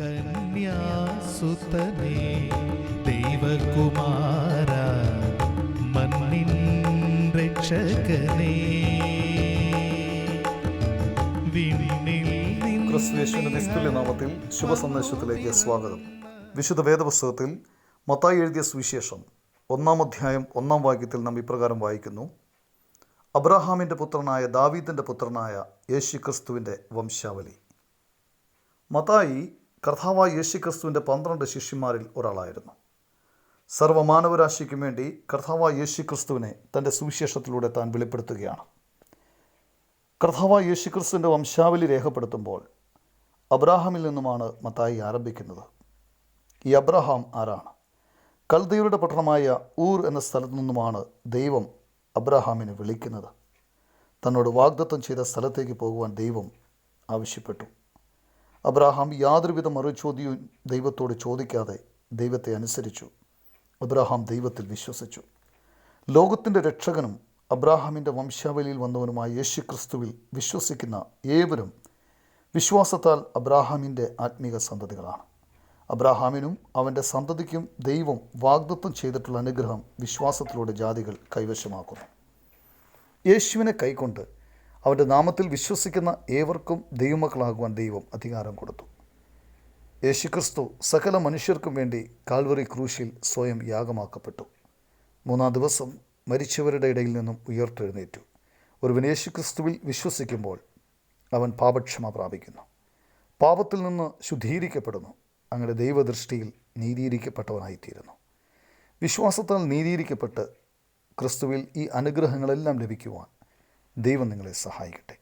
കന്യാസുതനേ ദൈവകുമാര മണ്ണിൻ രക്ഷകനേ. നാമത്തിൽ ശുഭസന്ദേശത്തിലേക്ക് സ്വാഗതം. വിശുദ്ധ വേദപുസ്തകത്തിൽ മത്തായി എഴുതിയ സുവിശേഷം ഒന്നാം അധ്യായം ഒന്നാം വാക്യത്തിൽ നാം ഇപ്രകാരം വായിക്കുന്നു. അബ്രഹാമിന്റെ പുത്രനായ ദാവീദിന്റെ പുത്രനായ യേശു ക്രിസ്തുവിന്റെ വംശാവലി. മത്തായി കർത്താവായ യേശു ക്രിസ്തുവിന്റെ പന്ത്രണ്ട് ശിഷ്യന്മാരിൽ ഒരാളായിരുന്നു. സർവമാനവരാശിക്കും വേണ്ടി കർത്താവായ യേശു ക്രിസ്തുവിനെ തന്റെ സുവിശേഷത്തിലൂടെ താൻ വെളിപ്പെടുത്തുകയാണ്. കർത്താവായ യേശു ക്രിസ്തുവിന്റെ വംശാവലി രേഖപ്പെടുത്തുമ്പോൾ അബ്രാഹാമിൽ നിന്നുമാണ് മത്തായി ആരംഭിക്കുന്നത്. ഈ അബ്രഹാം ആരാണ്? കൽദൈവരുടെ പട്ടണമായ ഊർ എന്ന സ്ഥലത്തു നിന്നുമാണ് ദൈവം അബ്രഹാമിനെ വിളിക്കുന്നത്. തന്നോട് വാഗ്ദത്തം ചെയ്ത സ്ഥലത്തേക്ക് പോകുവാൻ ദൈവം ആവശ്യപ്പെട്ടു. അബ്രഹാം യാതൊരുവിധ മറുചോദ്യവും ദൈവത്തോട് ചോദിക്കാതെ ദൈവത്തെ അനുസരിച്ചു. അബ്രഹാം ദൈവത്തിൽ വിശ്വസിച്ചു. ലോകത്തിന്റെ രക്ഷകനും അബ്രാഹാമിന്റെ വംശാവലിയിൽ വന്നവനുമായ യേശു ക്രിസ്തുവിൽ വിശ്വസിക്കുന്ന ഏവരും വിശ്വാസത്താൽ അബ്രാഹാമിന്റെ ആത്മീക സന്തതികളാണ്. അബ്രാഹാമിനും അവന്റെ സന്തതിക്കും ദൈവം വാഗ്ദത്വം ചെയ്തിട്ടുള്ള അനുഗ്രഹം വിശ്വാസത്തിലൂടെ ജാതികൾ കൈവശമാക്കുന്നു. യേശുവിനെ കൈക്കൊണ്ട് അവന്റെ നാമത്തിൽ വിശ്വസിക്കുന്ന ഏവർക്കും ദൈവമക്കളാകുവാൻ ദൈവം അധികാരം കൊടുത്തു. യേശുക്രിസ്തു സകല മനുഷ്യർക്കും വേണ്ടി കാൽവറി ക്രൂശിൽ സ്വയം യാഗമാക്കപ്പെട്ടു. മൂന്നാം ദിവസം മരിച്ചവരുടെ ഇടയിൽ നിന്നും ഉയർത്തെഴുന്നേറ്റു. ഒരുവൻ യേശുക്രിസ്തുവിൽ വിശ്വസിക്കുമ്പോൾ അവൻ പാപക്ഷമ പ്രാപിക്കുന്നു. പാപത്തിൽ നിന്ന് ശുദ്ധീകരിക്കപ്പെടുന്നു. അങ്ങനെ ദൈവദൃഷ്ടിയിൽ നീതീകരിക്കപ്പെട്ടവനായിത്തീരുന്നു. വിശ്വാസത്താൽ നീതീകരിക്കപ്പെട്ട് ക്രിസ്തുവിൽ ഈ അനുഗ്രഹങ്ങളെല്ലാം ലഭിക്കുവാൻ ദൈവം നിങ്ങളെ സഹായിക്കട്ടെ.